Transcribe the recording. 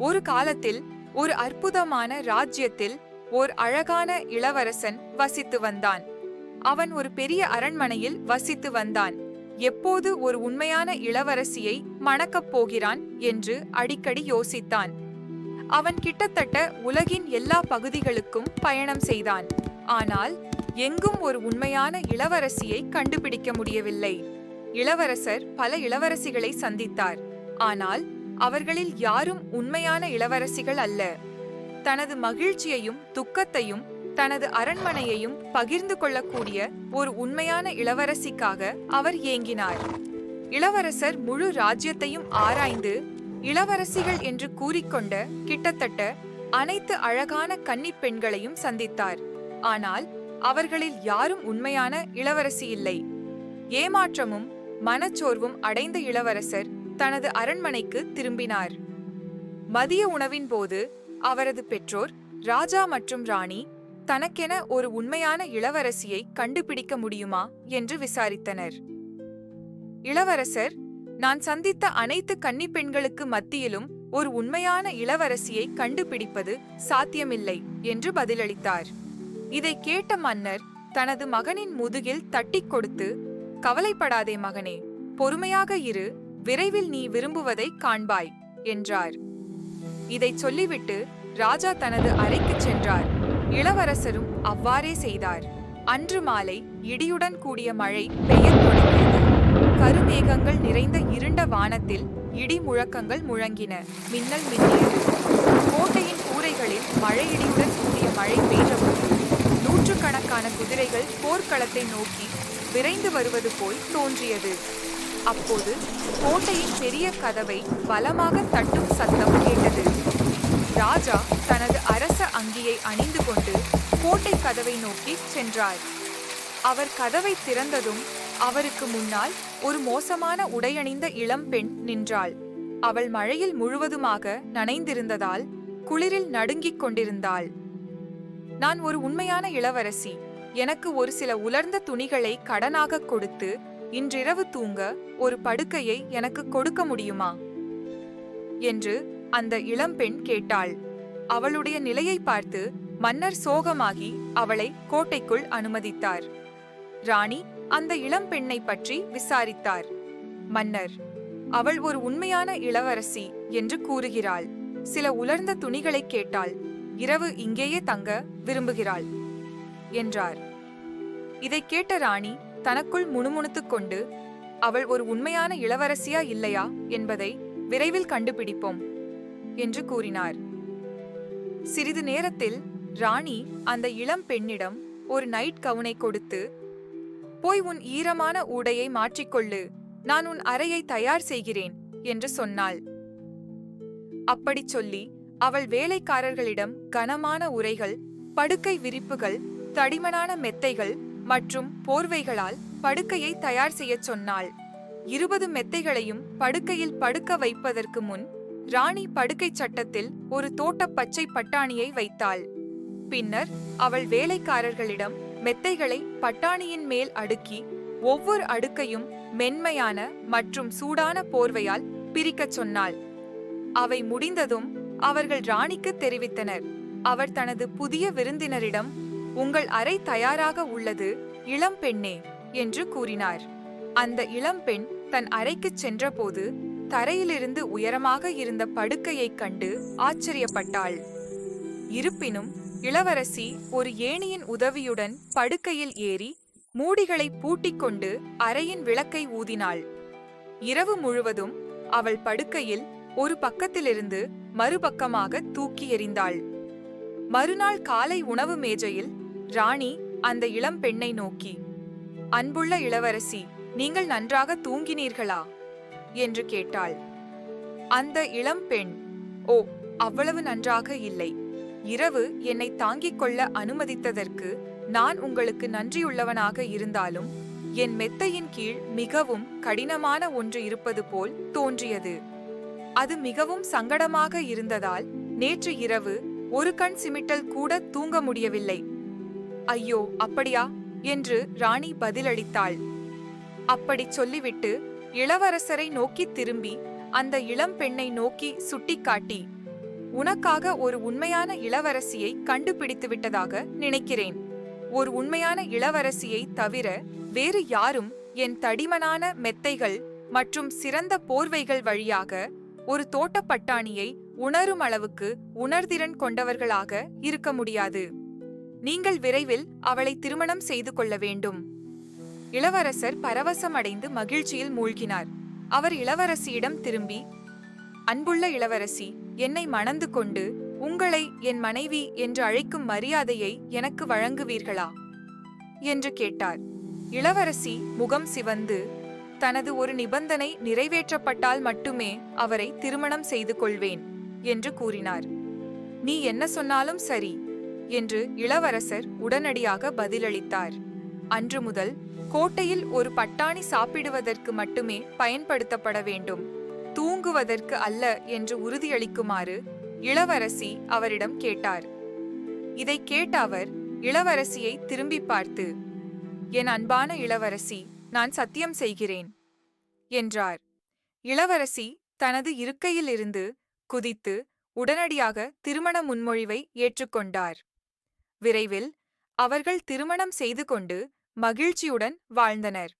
ஒரு காலத்தில் ஒரு அற்புதமான ராஜ்யத்தில் ஓர் அழகான இளவரசன் வசித்து வந்தான். அவன் ஒரு பெரிய அரண்மனையில் வசித்து வந்தான். எப்போது ஒரு உண்மையான இளவரசியை மணக்கப் போகிறான் என்று அடிக்கடி யோசித்தான். அவன் கிட்டத்தட்ட உலகின் எல்லா பகுதிகளுக்கும் பயணம் செய்தான். ஆனால் எங்கும் ஒரு உண்மையான இளவரசியை கண்டுபிடிக்க முடியவில்லை. இளவரசர் பல இளவரசிகளை சந்தித்தார். ஆனால் அவர்களில் யாரும் உண்மையான இளவரசிகள் அல்ல. தனது மகிழ்ச்சியையும் துக்கத்தையும் தனது அரண்மனையையும் பகிர்ந்து கொள்ளக்கூடிய ஒரு உண்மையான இளவரசிக்காக அவர் ஏங்கினார். இளவரசர் முழு ராஜ்யத்தையும் ஆராய்ந்து இளவரசிகள் என்று கூறிக்கொண்ட கிட்டத்தட்ட அனைத்து அழகான கன்னிப் பெண்களையும் சந்தித்தார். ஆனால் அவர்களில் யாரும் உண்மையான இளவரசி இல்லை. ஏமாற்றமும் மனச்சோர்வும் அடைந்த இளவரசர் தனது அரண்மனைக்கு திரும்பினார். மதிய உணவின் போது அவரது பெற்றோர் ராஜா மற்றும் ராணி தனக்கென ஒரு உண்மையான இளவரசியை கண்டுபிடிக்க முடியுமா? என்று விசாரித்தனர். இளவரசர் நான் சந்தித்த அனைத்து கன்னிப் பெண்களுக்கு மத்தியிலும் ஒரு உண்மையான இளவரசியை கண்டுபிடிப்பது சாத்தியமில்லை என்று பதிலளித்தார். இதை கேட்ட மன்னர் தனது மகனின் முதுகில் தட்டிக் கொடுத்து கவலைப்படாதே மகனே பொறுமையாக இரு விரைவில் நீ விரும்புவதை காண்பாய் என்றார். இதைச் சொல்லிவிட்டு ராஜா தனது அறைக்குச் சென்றார். இளவரசரும் அவ்வாறே செய்தார். அன்று மாலை இடியுடன் கூடிய மழை பெய்யத் தொடங்கியது. கருமேகங்கள் நிறைந்த இருண்ட வானத்தில் இடி முழக்கங்கள் முழங்கின. மின்னல் மின்னியது. கோட்டையின் கூரைகளில் மழையிடியுடன் கூடிய மழை பெய்தபோது நூற்றுக்கணக்கான குதிரைகள் போர்க்களத்தை நோக்கி விரைந்து வருவது போல் தோன்றியது. அப்போது கோட்டையின் பெரிய கதவை பலமாக தட்டும் சத்தம் கேட்டது. ராஜா தனது அரச அங்கியை அணிந்து கொண்டு கோட்டை கதவை நோக்கி சென்றார். அவர் கதவை திறந்ததும் அவருக்கு முன்னால் ஒரு மோசமான உடையணிந்த இளம்பெண் நின்றாள். அவள் மழையில் முழுவதுமாக நனைந்திருந்ததால் குளிரில் நடுங்கிக் கொண்டிருந்தாள். நான் ஒரு உண்மையான இளவரசி. எனக்கு ஒரு சில உலர்ந்த துணிகளை கடனாக கொடுத்து இன்றிரவு தூங்க ஒரு படுக்கையை எனக்கு கொடுக்க முடியுமா? என்று அந்த இளம்பெண் கேட்டாள். அவளுடைய நிலையை பார்த்து மன்னர் சோகமாகி அவளை கோட்டைக்குள் அனுமதித்தார். ராணி அந்த இளம்பெண்ணை பற்றி விசாரித்தார். மன்னர் அவள் ஒரு உண்மையான இளவரசி என்று கூறுகிறாள். சில உலர்ந்த துணிகளை கேட்டாள். இரவு இங்கேயே தங்க விரும்புகிறாள் என்றார். இதைக் கேட்ட ராணி தனக்குள் முணுமுணுத்துக் கொண்டு அவள் ஒரு உண்மையான இளவரசியா இல்லையா? என்பதை விரைவில் கண்டுபிடிப்போம் என்று கூறினார். சிறிது நேரத்தில் ராணி அந்த இளம் பெண்ணிடம் ஒரு நைட் கவுனை கொடுத்து போய் உன் ஈரமான ஊடையை மாற்றிக்கொள்ளு நான் உன் அறையை தயார் செய்கிறேன் என்று சொன்னாள். அப்படிச் சொல்லி அவள் வேலைக்காரர்களிடம் கனமான உரைகள் படுக்கை விரிப்புகள் தடிமனான மெத்தைகள் மற்றும் போர்வைகளால் படுக்கையை தயார் செய்யச் சொன்னாள். இருபது மெத்தைகளையும் படுக்கையில் படுக்க வைப்பதற்கு முன் ராணி படுக்கைச் சட்டத்தில் ஒரு தோட்ட பச்சை பட்டாணியை வைத்தாள். பின்னர் அவள் வேலைக்காரர்களிடம் மெத்தைகளை பட்டாணியின் மேல் அடுக்கி ஒவ்வொரு அடுக்கையும் மென்மையான மற்றும் சூடான போர்வையால் பிரிக்கச் சொன்னாள். அவை முடிந்ததும் அவர்கள் ராணிக்கு தெரிவித்தனர். அவர் தனது புதிய விருந்தினரிடம் உங்கள் அறை தயாராக உள்ளது இளம் பெண்ணே என்று கூறினார். அந்த இளம்பெண் தன் அறைக்குச் சென்றபோது தரையிலிருந்து உயரமாக இருந்த படுக்கையைக் கண்டு ஆச்சரியப்பட்டாள். இருப்பினும் இளவரசி ஒரு ஏணியின் உதவியுடன் படுக்கையில் ஏறி மூடிகளை பூட்டிக் கொண்டு அறையின் விளக்கை ஊதினாள். இரவு முழுவதும் அவள் படுக்கையில் ஒரு பக்கத்திலிருந்து மறுபக்கமாக தூக்கி எறிந்தாள். மறுநாள் காலை உணவு மேஜையில் ராணி அந்த இளம் பெண்ணை நோக்கி அன்புள்ள இளவரசி நீங்கள் நன்றாக தூங்கினீர்களா? என்று கேட்டாள். அந்த இளம் பெண் ஓ அவ்வளவு நன்றாக இல்லை. இரவு என்னை தாங்கிக் கொள்ள அனுமதித்ததற்கு நான் உங்களுக்கு நன்றியுள்ளவனாக இருந்தாலும் என் மெத்தையின் கீழ் மிகவும் கடினமான ஒன்று இருப்பது போல் தோன்றியது. அது மிகவும் சங்கடமாக இருந்ததால் நேற்று இரவு ஒரு கண் சிமிட்டல் கூட தூங்க முடியவில்லை. ஐயோ அப்படியா? என்று ராணி பதிலளித்தாள். அப்படிச் சொல்லிவிட்டு இளவரசரை நோக்கி திரும்பி அந்த இளம் பெண்ணை நோக்கி சுட்டிக்காட்டி உனக்காக ஒரு உண்மையான இளவரசியை கண்டுபிடித்து விட்டதாக நினைக்கிறேன். ஒரு உண்மையான இளவரசியை தவிர வேறு யாரும் என் தடிமனான மெத்தைகள் மற்றும் சிறந்த போர்வைகள் வழியாக ஒரு தோட்டப்பட்டாணியை உணரும் அளவுக்கு உணர்திறன் கொண்டவர்களாக இருக்க முடியாது. நீங்கள் விரைவில் அவளை திருமணம் செய்து கொள்ள வேண்டும். இளவரசர் பரவசமடைந்து மகிழ்ச்சியில் மூழ்கினார். அவர் இளவரசியிடம் திரும்பி அன்புள்ள இளவரசி என்னை மணந்து கொண்டு உங்களை என் மனைவி என்று அழைக்கும் மரியாதையை எனக்கு வழங்குவீர்களா? என்று கேட்டார். இளவரசி முகம் சிவந்து தனது ஒரு நிபந்தனை நிறைவேற்றப்பட்டால் மட்டுமே அவரை திருமணம் செய்து கொள்வேன் என்று கூறினார். நீ என்ன சொன்னாலும் சரி என்று இளவரசர் உடனடியாக பதிலளித்தார். அன்று முதல் கோட்டையில் ஒரு பட்டாணி சாப்பிடுவதற்கு மட்டுமே பயன்படுத்தப்பட வேண்டும். தூங்குவதற்கு அல்ல என்று உறுதியளிக்குமாறு இளவரசி அவரிடம் கேட்டார். இதை கேட்ட அவர் இளவரசியை திரும்பி பார்த்து என் அன்பான இளவரசி நான் சத்தியம் செய்கிறேன் என்றார். இளவரசி தனது இருக்கையிலிருந்து குதித்து உடனடியாக திருமண முன்மொழிவை ஏற்றுக்கொண்டார். விரைவில் அவர்கள் திருமணம் செய்து கொண்டு மகிழ்ச்சியுடன் வாழ்ந்தனர்.